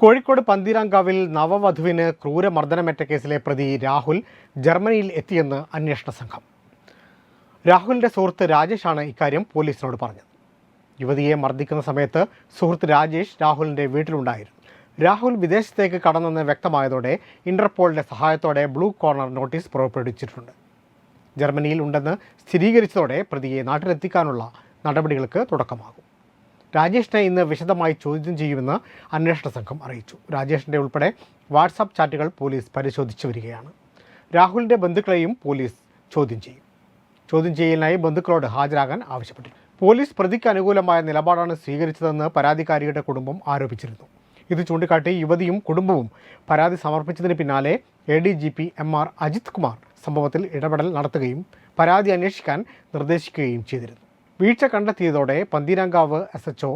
കോഴിക്കോട് പന്തീരാങ്കാവിൽ നവവധുവിന് ക്രൂരമർദ്ദനമേറ്റ കേസിലെ പ്രതി രാഹുൽ ജർമ്മനിയിൽ എത്തിയെന്ന് അന്വേഷണ സംഘം. രാഹുലിന്റെ സുഹൃത്ത് രാജേഷാണ് ഇക്കാര്യം പോലീസിനോട് പറഞ്ഞത്. യുവതിയെ മർദ്ദിക്കുന്ന സമയത്ത് സുഹൃത്ത് രാജേഷ് രാഹുലിന്റെ വീട്ടിലുണ്ടായിരുന്നു. രാഹുൽ വിദേശത്തേക്ക് കടന്നെന്ന് വ്യക്തമായതോടെ ഇന്റർപോളിന്റെ സഹായത്തോടെ ബ്ലൂ കോർണർ നോട്ടീസ് പുറപ്പെടുവിച്ചിട്ടുണ്ട്. ജർമ്മനിയിൽ ഉണ്ടെന്ന് സ്ഥിരീകരിച്ചതോടെ പ്രതിയെ നാട്ടിലെത്തിക്കാനുള്ള നടപടികൾക്ക് തുടക്കമാകും. രാജേഷിനെ ഇന്ന് വിശദമായി ചോദ്യം ചെയ്യുമെന്ന് അന്വേഷണ സംഘം അറിയിച്ചു. രാജേഷിന്റെ ഉൾപ്പെടെ വാട്സാപ്പ് ചാറ്റുകൾ പോലീസ് പരിശോധിച്ചു വരികയാണ്. രാഹുലിന്റെ ബന്ധുക്കളെയും പോലീസ് ചോദ്യം ചെയ്യും. ചോദ്യം ചെയ്യലിനായി ബന്ധുക്കളോട് ഹാജരാകാൻ ആവശ്യപ്പെട്ടു. പോലീസ് പ്രതിക്ക് അനുകൂലമായ നിലപാടാണ് സ്വീകരിച്ചതെന്ന് പരാതിക്കാരിയുടെ കുടുംബം ആരോപിച്ചിരുന്നു. ഇത് ചൂണ്ടിക്കാട്ടി യുവതിയും കുടുംബവും പരാതി സമർപ്പിച്ചതിന് പിന്നാലെ A D G P M R Ajith Kumar സംഭവത്തിൽ ഇടപെടൽ നടത്തുകയും പരാതി അന്വേഷിക്കാൻ നിർദ്ദേശിക്കുകയും ചെയ്തിരുന്നു. വീഴ്ച കണ്ടെത്തിയതോടെ Pantheerankavu S H O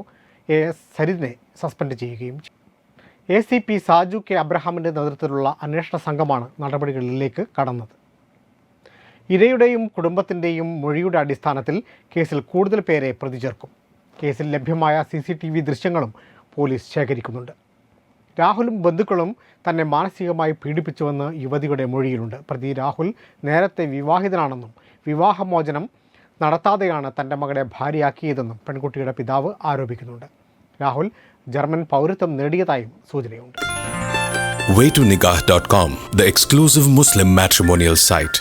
A S സരിതിനെ suspend ചെയ്യുകയും A C P Saju K അബ്രഹാമിന്റെ നേതൃത്വത്തിലുള്ള അന്വേഷണ സംഘമാണ് നടപടികളിലേക്ക് കടന്നത്. ഇരയുടെയും കുടുംബത്തിന്റെയും മൊഴിയുടെ അടിസ്ഥാനത്തിൽ കേസിൽ കൂടുതൽ പേരെ പ്രതി ചേർക്കും. കേസിൽ ലഭ്യമായ സി സി ടി വി ദൃശ്യങ്ങളും പോലീസ് ശേഖരിക്കുന്നുണ്ട്. രാഹുലും ബന്ധുക്കളും തന്നെ മാനസികമായി പീഡിപ്പിച്ചുവെന്ന് യുവതിയുടെ മൊഴിയിലുണ്ട്. പ്രതി രാഹുൽ നേരത്തെ വിവാഹിതനാണെന്നും വിവാഹമോചനം നടത്താതെയാണ് തന്റെ മകളെ ഭാര്യയാക്കിയതെന്നും പെൺകുട്ടിയുടെ പിതാവ് ആരോപിക്കുന്നുണ്ട് രാഹുൽ ജർമ്മൻ പൗരത്വം നേടിയതായും സൂചനയുണ്ട് waytonikah.com, the exclusive Muslim matrimonial site.